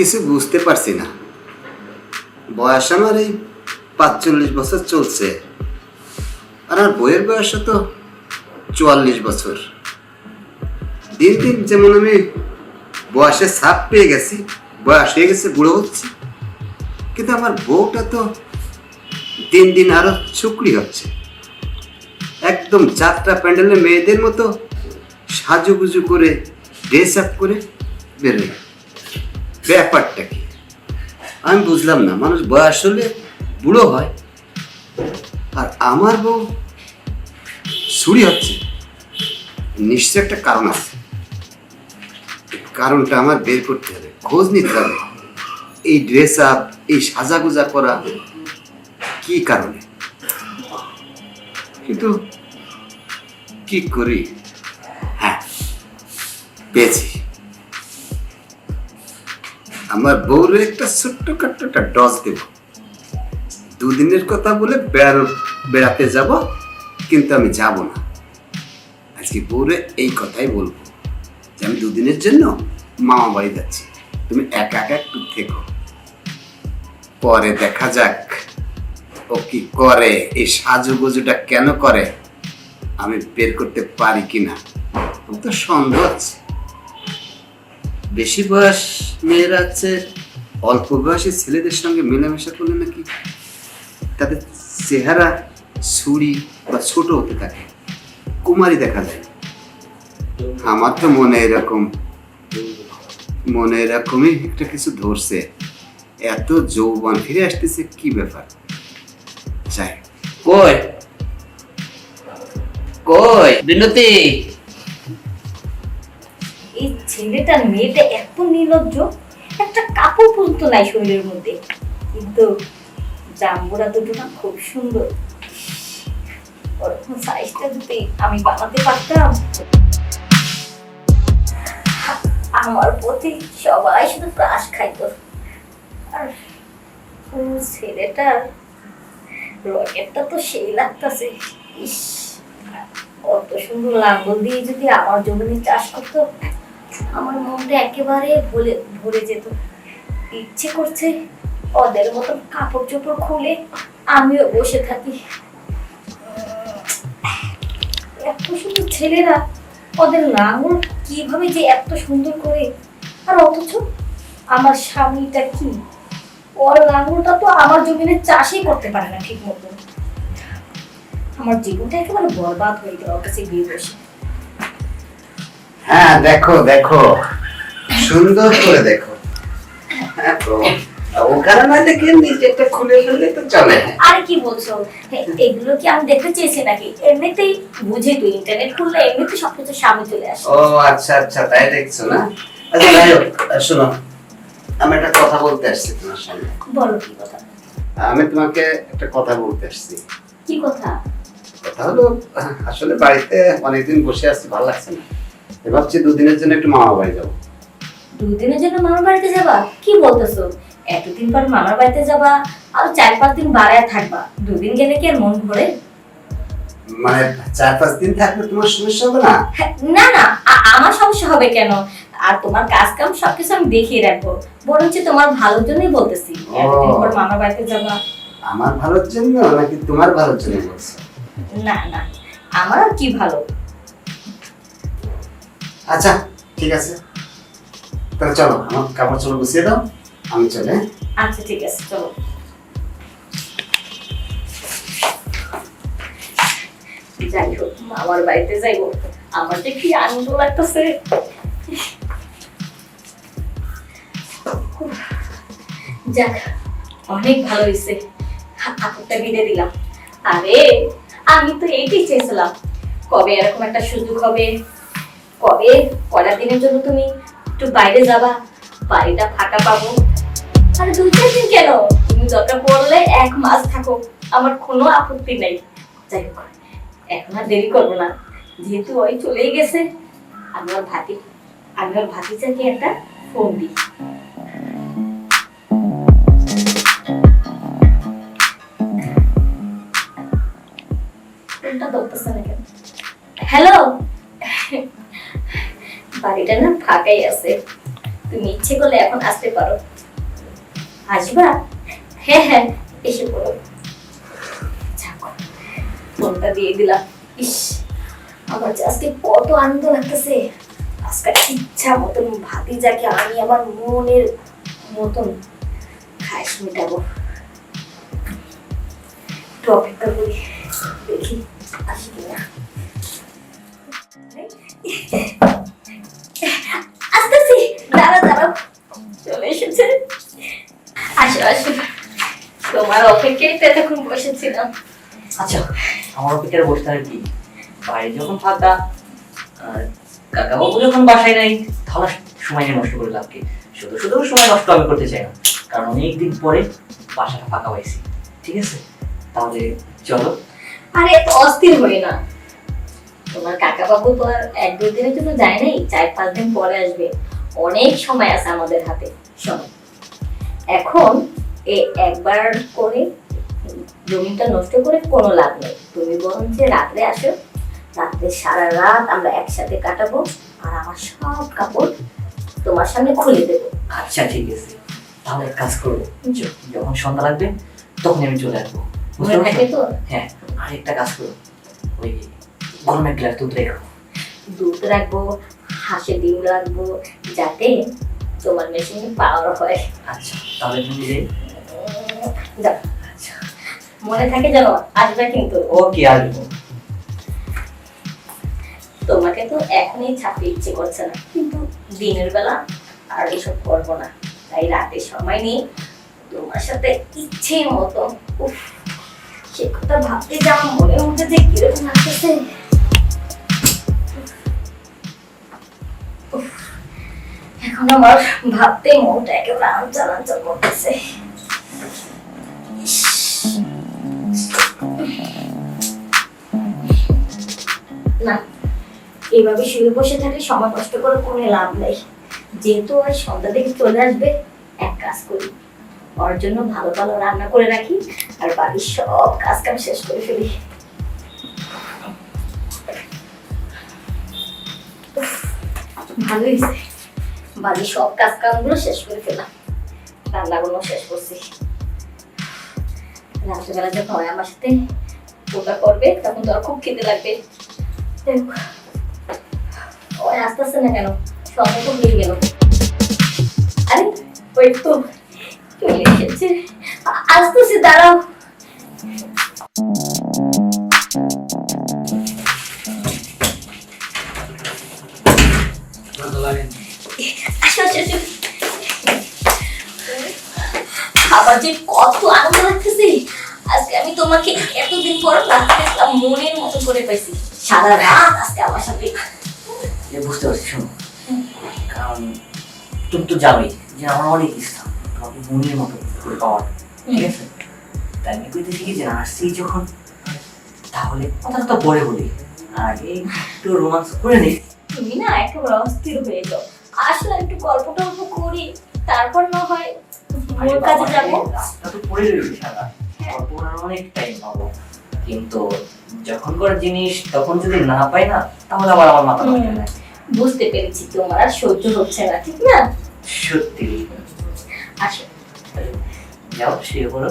কিছু বুঝতে পারছি না। বয়স আমার এই পাঁচচল্লিশ বছর চলছে। আর আমার বইয়ের বয়স তো চুয়াল্লিশ বছর। দিন দিন যেমন আমি বয়সে ছাপ পেয়ে গেছি, বয়স হয়ে গেছে, বুড়ো হচ্ছে। কিন্তু আমার বউটা তো দিন দিন আরও চুকরি হচ্ছে। একদম যাত্রা প্যান্ডেলে মেয়েদের মতো সাজুগুজু করে ড্রেস আপ করে বেরোয়। ব্যাপারটা কি? আমি বুঝলাম না, মানুষ বয়স হলে বুড়ো হয়। আর আমার বউ ছুরি হচ্ছে। নিশ্চয় একটা কারণ আছে। কারণটা আমার বের করতে হবে, খোঁজ নিতে হবে। এই ড্রেস আপ এই সাজাগুজা করা, কি কারণে? কিন্তু কি করি? হ্যাঁ পেয়েছি। আমার বউরে একটা ছোট্ট খাট্ট একটা ডজ দেব। দুদিনের কথা বলে বেড়াতে যাব, কিন্তু আমি যাব না। আজকে বউরে এই কথাই বলব যে আমি দুদিনের জন্য মামা বাড়ি যাচ্ছি। তুমি একা একা একটু থেকো। পরে দেখা যাক ও কি করে, এই সাজুগুজুটা কেন করে, আমি বের করতে পারি কিনা। তো সন্দেহ আছে বেশি বয়স মেয়েরা আছে, অল্প বয়সী ছেলেদের সঙ্গে মেলামেশা করলে নাকি তাদের চেহারা ছুরি বা ছোট হতে থাকে। কুমারী দেখা যায়। আমার তো মনে এরকম, মনে এরকমই একটা কিছু ধরছে। এত যৌবন ফিরে আসতেছে কি ব্যাপার? যাই কই? কই? বিনতি! এই ছেলেটার মেয়েটা এত নির্লজ্জ, একটা কাপড় পরতো নাই শরীরের মধ্যে। কিন্তু জাম্বুরা দুটো না খুব সুন্দর। ওরকম সাইজটা আমি বানাতে পারতাম, আমার প্রতি সবাই শুধু ক্রাশ খাইতো। আর ছেলেটার রকেটটা তো সেই লাগতেছে। ইস অত সুন্দর লাঙ্গল দিয়ে যদি আমার জমিনে চাষ করতো। আমার মনটা একেবারে ভুলে ভরে যেত। ইচ্ছে করছে ওদের মতন কাপড় চোপড় খুলে আমিও বসে থাকি। এত সুন্দর ছেলেরা, ওদের লাঙল কীভাবে যে এত সুন্দর করে। আর অথচ আমার স্বামীটা কি? ওর লাঙলটা তো আমার জমিনে চাষই করতে পারে না ঠিক মতো আমার জীবনটা একেবারে বরবাদ হয়ে গেল ওর কাছে বিয়ে বসে। হ্যাঁ দেখো দেখো। সুন্দর করে দেখো। হ্যাঁ ও কারণে দেখে নিজেটা খুলে ফেললে তো চলে। আর কি বলছো? এগুলো কি আমি দেখতে চেয়েছি নাকি? এমনিতেই বুঝি তো ইন্টারনেট খুললে এমনিতে সবকিছু সামনে চলে আসে। ও আচ্ছা আচ্ছা তাই দেখছ না? আচ্ছা যাই হোক শোনো আমি একটা কথা বলতে আসছি তোমার সামনে। বলো কি কথা? আমি তোমাকে একটা কথা বলতে আসছি। কি কথা? কথা হলো আসলে বাড়িতে অনেকদিন বসে আছি ভালো লাগছে না। ভাবছি দুদিনের জন্য একটু মামা বাড়ি যাব। দুদিনের জন্য মামার বাড়িতে যাবা? কি বলতেছো? এতদিন পর মামার বাড়িতে যাবা? আর চার পাঁচ দিন বাড়ায় থাকবা। দুদিন গেলে কি আর মন ভরে? মানে চার পাঁচ দিন থাকলে তোমার সমস্যা হবে না? হ্যাঁ, না না আমার সমস্যা হবে কেন? আর তোমার কাজ কাম সবকিছু আমি দেখিয়ে রাখব। বরঞ্চ তোমার ভালোর জন্যই বলতেছি। এতদিন পর মামার বাড়িতে যাবা। আমার ভালোর জন্য নাকি তোমার ভালোর জন্য বলছো? না না আমার আর কি ভালো? আচ্ছা ঠিক আছে। তাহলে চলো, আমার কাপড় চোপড় গুছিয়ে দাও, আমি চলে হ্যাঁ? আচ্ছা ঠিক আছে, চলো। মামার বাড়িতে যাইবো আমার আনন্দ লাগতেছে। অনেক ভালো হয়েছে। বিদে দিলাম। আরে, আমি তো চেয়েছিলাম। কবে এরকম একটা সুযোগ হবে? কবে? কটা দিনের জন্য তুমি একটু বাইরে যাবা, বাড়িটা ফাঁকা পাবো। আর দুই চার দিন কেন? তুমি দরকার পড়লে এক মাস থাকো, আমার কোনো আপত্তি নাই। যাই হোক, এখন আর দেরি করব না। যেহেতু ওই চলেই গেছে, আমি ওর ভাতি ওর ভাতিজাকে একটা ফোন দিই। বাড়িটা না ফাঁকাই আছে। তুমি ইচ্ছে করলে এখন আসতে পারো। আসবা? হ্যাঁ হ্যাঁ এসে পড়ো। ফোনটা দিয়ে দিলাম। ইস, আমার যে আজকে কত আনন্দ লাগতেছে। আজকে ইচ্ছা মতন ভাতি যাকে আমি আমার মনের মতন খাইস মেটাবো। একটু অপেক্ষা করি, দেখি আসি কিনা। আসো তোমার অপেক্ষায় তো এতক্ষণ বসেছিলাম। আচ্ছা আমার অপেক্ষায় বসে থাকার কি? বাইরে যখন ফাঁকা আর কাকাবাবু যখন বাসায় নাই তাহলে সময় নিয়ে নষ্ট করে লাভ কি? শুধু শুধু সময় নষ্ট আমি করতে চাই না কারণ অনেকদিন পরে বাসাটা ফাঁকা পাইছি ঠিক আছে? তাহলে চলো। আরে এত অস্থির হই না। তোমার কাকা বাবু তো আর এক দুই দিনের জন্য যায় নাই চার পাঁচ দিন পরে আসবে। অনেক সময় আছে আমাদের হাতে। শোনো এখন এ একবার করে জমিটা নষ্ট করে কোনো লাভ নেই। তুমি বরং যে রাত্রে আসো রাত্রে সারা রাত আমরা একসাথে কাটাবো আর আমার সব কাপড় তোমার সামনে খুলে দেবো। আচ্ছা ঠিক আছে। তাহলে এক কাজ করব। যখন সন্ধ্যা লাগবে তখন আমি চলে আসব। হ্যাঁ আর একটা কাজ করো। ওই গরমের গ্লাস দুধ রেখো। দুধ রাখব হাঁসের ডিম রাখব যাতে তোমার মেশিনে পাওয়ার হয়। আচ্ছা তাহলে তুমি যে উম, যাও। আচ্ছা মনে থাকে জানো আসবে কিন্তু। ওকে আসব? তোমাকে তো এখনই ছাপতে ইচ্ছে করছে না কিন্তু দিনের বেলা আর এসব করব না। তাই রাতে সময় নেই। তোমার সাথে ইচ্ছে মতো উফ সে কথা ভাবতে যা মনে মধ্যে যে কীরকম লাগতেছে। উফ, এখন আমার ভাবতে মনটা একেবারে আঞ্চল আঞ্চল করতেছে এইভাবে শুয়ে বসে থাকলে সময় নষ্ট করে কোনো লাভ নেই। যেহেতু আর সন্ধ্যা থেকে চলে আসবে এক কাজ করি। ওর জন্য ভালো ভালো রান্না করে রাখি আর বাড়ির সব কাজ কাম শেষ করে ফেলি। উফ, ভালো হয়েছে। বাড়ির সব কাজ কামগুলো শেষ করে ফেলাম রান্নাগুলো শেষ করছি। রাত্রেবেলা যখন হয় আমার সাথে ওটা করবে, তখন তো খুব খেতে লাগবে। ওই আস্তে আস্তে না কেন সময় তো হয়ে গেল। আরে, ওই তো চলে এসেছে। আস্তে আস্তে দাঁড়াও। আবার যে কত আনন্দ লাগতেছে। আজকে আমি তোমাকে এতদিন পর রাত্রে মনের মতো করে পাইছি। সারা রাত আজকে আমার সাথে। বুঝতে পারছি শোনো। কারণ তুমি তো জানোই যে আমার অনেক ইচ্ছা তোমাকে মনের মতো করে পাওয়ার। ঠিক আছে? তাই আমি কইতে শিখি যে আসছি যখন তাহলে কথাটা তো পরে বলি। আগে একটু রোমান্স করে নিই তুমি না একেবারে অস্থির হয়ে যাও। আসলে একটু গল্প টল্প করি তারপর না হয় মোর কাজে যাব? তো পড়ে রইল সারা অনেক টাইম পাবো। কিন্তু যখন করার জিনিস তখন যদি না পাই না তাহলে আবার আমার মাথা নষ্ট হয়। বুঝতে পেরেছি তোমার আর সহ্য হচ্ছে না ঠিক না? সত্যি। আসো। যাও শুয়ে পড়ো।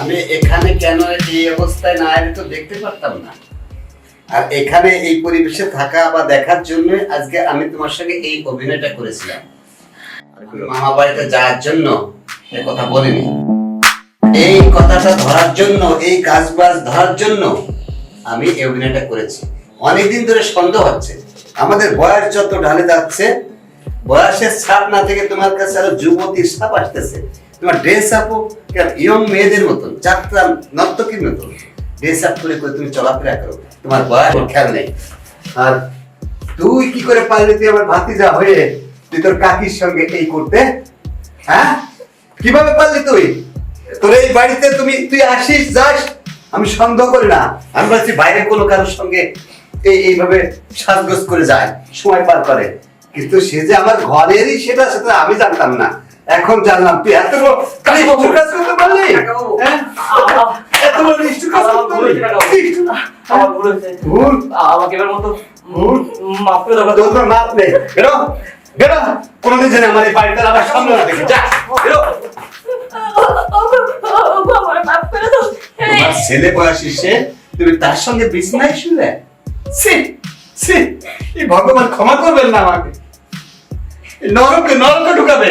আমি এখানে কেন এই অবস্থায় না এলে তো দেখতে পারতাম না। আর এখানে এই পরিবেশে থাকা বা দেখার জন্য আজকে আমি তোমার সঙ্গে এই অভিনয়টা করেছিলাম। মামা বাড়িতে যাওয়ার জন্য এ কথা বলিনি। এই কথাটা ধরার জন্য, এই কাজ বাজ ধরার জন্য আমি এই অভিনয়টা করেছি। অনেকদিন ধরে সন্দেহ হচ্ছে। আমাদের বয়স যত ঢালে যাচ্ছে বয়সের ছাপ না থেকে তোমার কাছে আরও যুবতীর ছাপ আসতেছে। তোমার ড্রেস আপও ইয়ং মেয়েদের মতন, যাত্রা নর্তকীর মতন। ড্রেস আপ করে করে তুমি চলাফেরা করো, তোমার বয়স খেয়াল নেই। আর তুই কি করে পারলি তুই আমার ভাতিজা হয়ে তুই তোর কাকির সঙ্গে এই করতে? হ্যাঁ? কীভাবে পারলি তুই? তোর এই বাড়িতে তুমি, তুই আসিস, যাস, আমি সন্দেহ করি না। আমি ভাবছি বাইরে কোনো কারোর সঙ্গে এই, এইভাবে সাজগোজ করে যায়, সময় পার করে। কিন্তু সে যে আমার ঘরেরই সেটা সেটা আমি জানতাম না। এখন জানলাম তুই এত বড় নিষ্ঠুর কাজ করতে পারলি এত বড় নিষ্ঠুর কাজ করতে। পারলি ভুল। আমাকে এবার মতো ভুল? মাফ করে দাও তোর মাপ নেই। বেরো বেরো। কোনোদিন যেন আমার এই বাড়িতে আবার সামনে না দেখি। যা বেরো। ছেলে বয়সী সে তুমি তার সঙ্গে বিছনায় শুলে? সি এই ভগবান ক্ষমা করবেন না আমাকে। নরকে নরকে ঢুকাবে।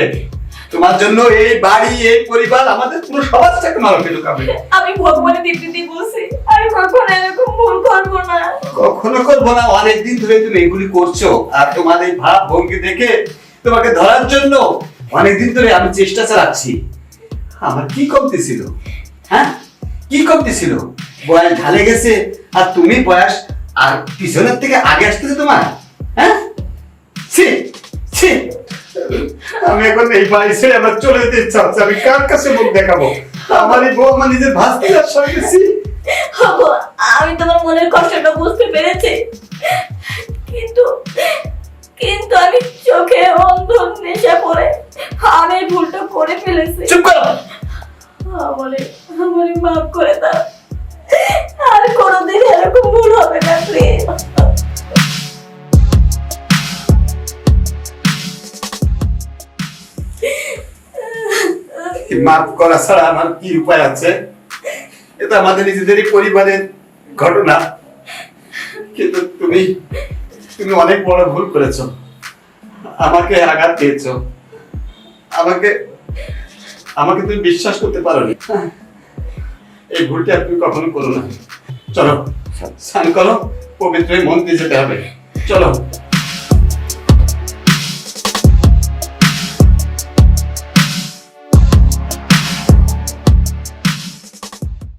তোমার জন্য এই বাড়ি এই পরিবার আমাদের পুরো সমাজটাকে নরকে ঢুকাবে। আমি ভগবানের বলছি আমি কখনো এরকম ভুল করব না। কখনো করব না অনেকদিন ধরে তুমি এগুলি করছ আর তোমার এই ভাব ভঙ্গি দেখে তোমাকে ধরার জন্য অনেকদিন ধরে আমি চেষ্টা চালাচ্ছি। আমার কি কমতি ছিল? হ্যাঁ? কি কমতি ছিল? বয়স ঢালে গেছে আর তুমি বয়স আর পিছনের থেকে আগে আসতেছে তোমার? হ্যাঁ? ছি ছি। আমি এখন এই বাড়ি ছেড়ে আমার চলে যেতে ইচ্ছা হচ্ছে। আমি কার কাছে মুখ দেখাবো? আমার এই বউ আমার নিজের ভাস্তিকার সঙ্গে। আমি তোমার মনের কষ্টটা বুঝতে পেরেছি। কিন্তু কিন্তু আমি চোখে অন্ধ নেশা পড়ে আমি ভুলটা করে ফেলেছি। চুপ করো! আমারে আমারে মাফ করে দাও। ভুল হবে না প্লিজ মাফ করা ছাড়া আমার কি উপায় আছে? এটা আমাদের নিজেদেরই পরিবারের ঘটনা। কিন্তু তুমি তুমি অনেক বড় ভুল করেছ। আমাকে আঘাত দিয়েছ। আমাকে আমাকে তুমি বিশ্বাস করতে পারোনি। এই ভুলটা তুমি কখনো করো না। চলো। স্নান করো পবিত্র মন্দিরে যেতে হবে। চলো।